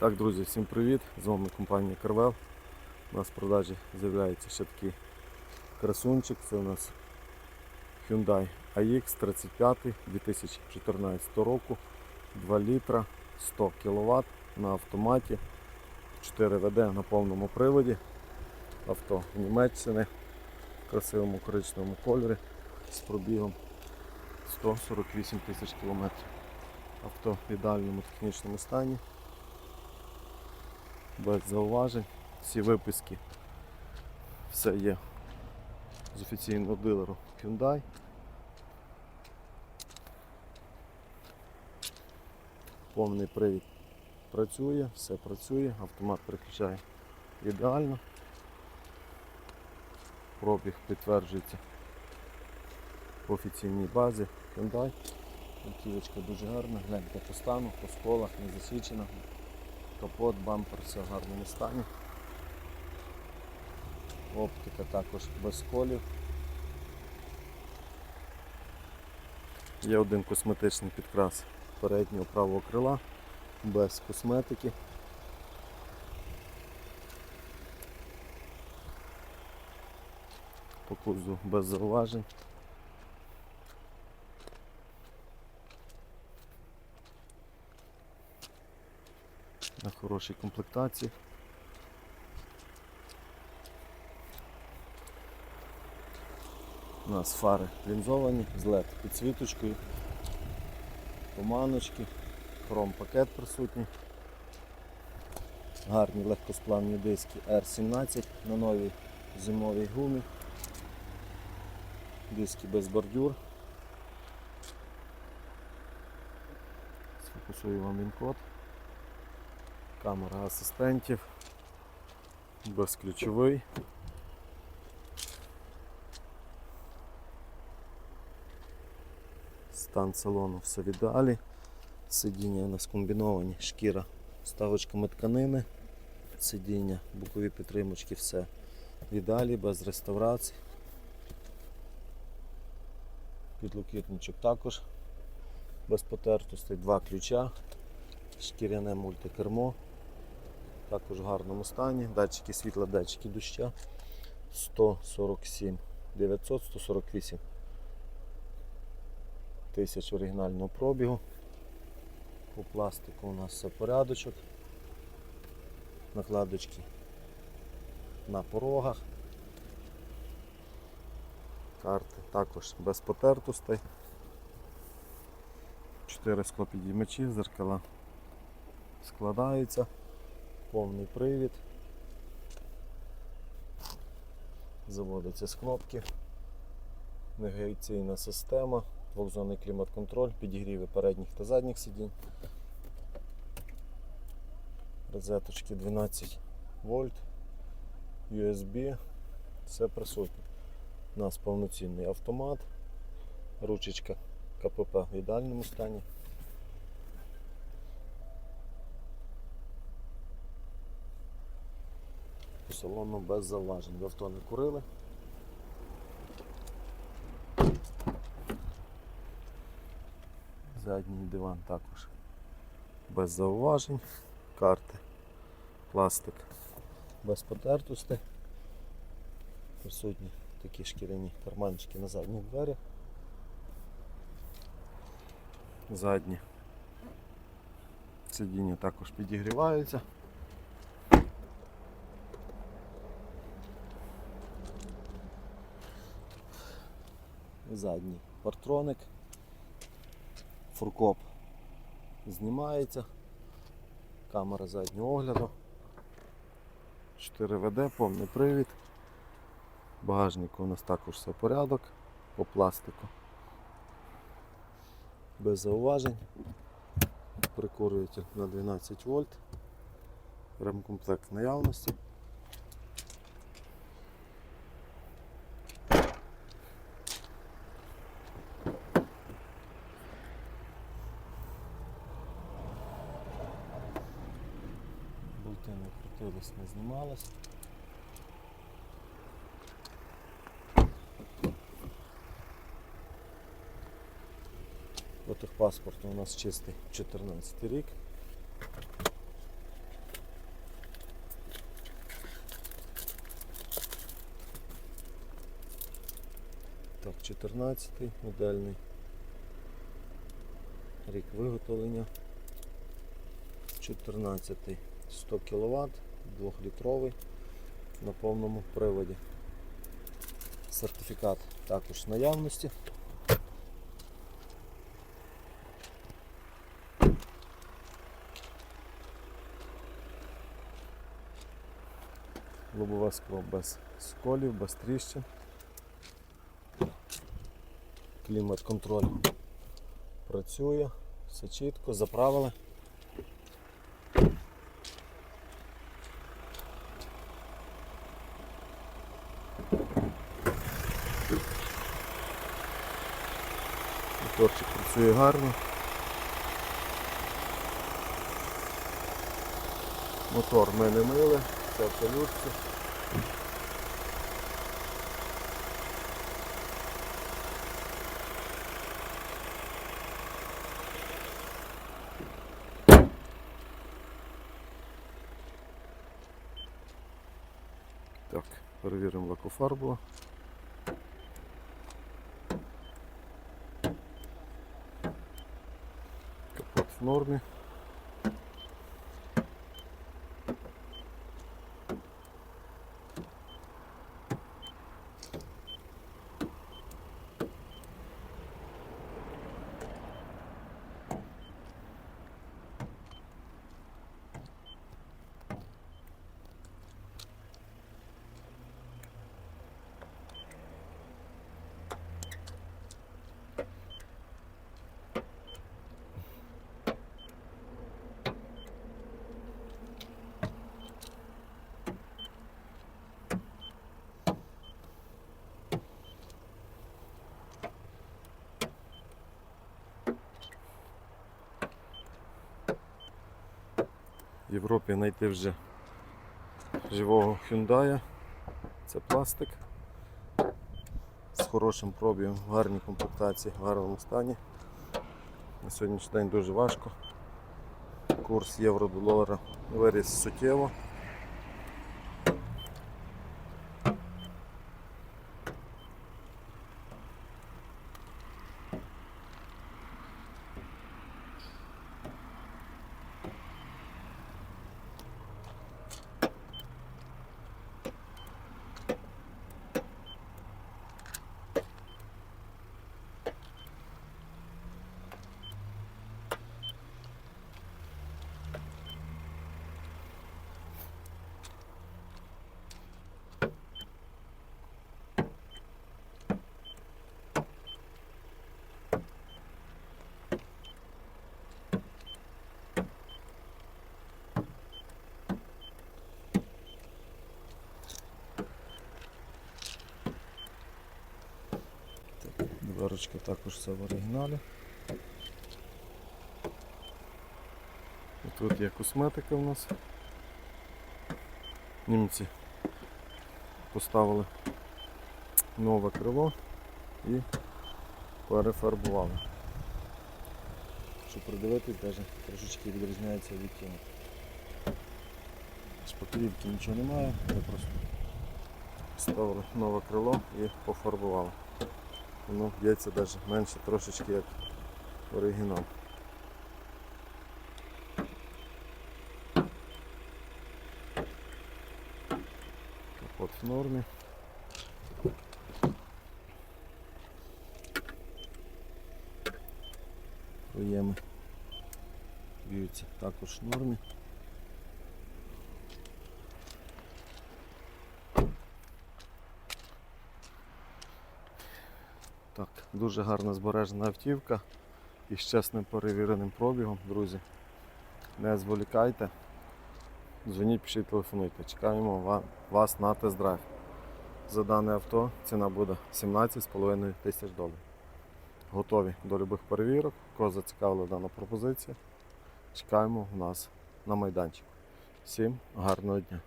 Так, друзі, всім привіт! З вами компанія Carvel. У нас в продажі з'являється ще такий красунчик. Це у нас Hyundai AX 35 2014 року, 2 літра, 100 кВт на автоматі, 4 ВД на повному приводі. Авто Німеччини в красивому коричневому кольорі з пробігом 148 тисяч кілометрів. Авто в ідеальному технічному стані без зауважень. Всі виписки все є з офіційного дилеру Hyundai. Повний привід працює, все працює, автомат переключає ідеально. Пробіг підтверджується в офіційній базі Hyundai. Автівочка дуже гарна, гляньте по стану, по сколах, не засвічена. Капот, бампер, все в гарному стані. Оптика також без колів. Є один косметичний підкрас переднього правого крила, без косметики. По кузу без зауважень. На хорошій комплектації. У нас фари лінзовані, з LED підсвіточкою, поманочки, хром пакет присутній. Гарні легкосплавні диски R17 на новій зимовій гумі. Диски без бордюр. Сфокусую вам він код камера асистентів, безключовий. Стан салону все в ідеалі. Сидіння у нас комбіновані, шкіра ставочками тканини, сидіння, бокові підтримочки, все в ідеалі, без реставрацій. Підлокітничок також без потертостей, два ключа, шкіряне мультикермо, також в гарному стані, датчики світла, датчики доща 147 900 148 тисяч оригінального пробігу. По пластику у нас все порядочок. Накладочки на порогах. Карти також без потертостей. 4 склопідіймачі, зеркала складаються, повний привід. Заводиться з кнопки, навігаційна система, двохзонний клімат-контроль, підігріви передніх та задніх сидінь. Розеточки 12 вольт, USB, все присутнє. У нас повноцінний автомат, ручечка КПП в ідеальному стані. Салону без зауважень. В авто не курили. Задній диван також без зауважень. Карти, пластик без потертостей. Присутні такі шкіряні карманчики на задніх дверях. Задні сидіння також підігріваються. Задній партроник, фуркоп знімається, камера заднього огляду, 4 ВД, повний привід. В багажнику у нас також все порядок по пластику. Без зауважень. Прикурюватель на 12 вольт. Ремкомплект наявності. колись не знімалось. Отих паспорту у нас чистий 14 рік. Так, 14 модельний рік виготовлення. 14 100 кВт. 2-літровий на повному приводі. Сертифікат також наявності. Лобове скло без сколів, без тріщин. Клімат контроль працює, все чітко, заправили. Моторчик працює гарно. Мотор ми не мили, це автолюдці. Так, перевіримо лакофарбу. Капот в нормі. В Європі знайти вже живого Hyundai. Це пластик з хорошим пробігом, в гарній комплектації, в гарному стані. На сьогоднішній день дуже важко. Курс євро до долара виріс суттєво. Так, також все в оригіналі. І тут є косметика у нас. Німці поставили нове крило і перефарбували. Щоб придивитись, навіть трошечки відрізняється відтінок. Шпаклівки нічого немає, ми просто поставили нове крило і пофарбували. Воно б'ється навіть менше трошечки як оригінал. Капот в нормі. Проєми б'ються також в нормі. Так, дуже гарно збережена автівка і з чесним перевіреним пробігом, друзі. Не зволікайте. Дзвоніть, пишіть, телефонуйте. Чекаємо вас на тест-драйв. За дане авто ціна буде 17,5 тисяч доларів. Готові до любих перевірок. Кого зацікавила дана пропозиція. Чекаємо в нас на майданчику. Всім гарного дня!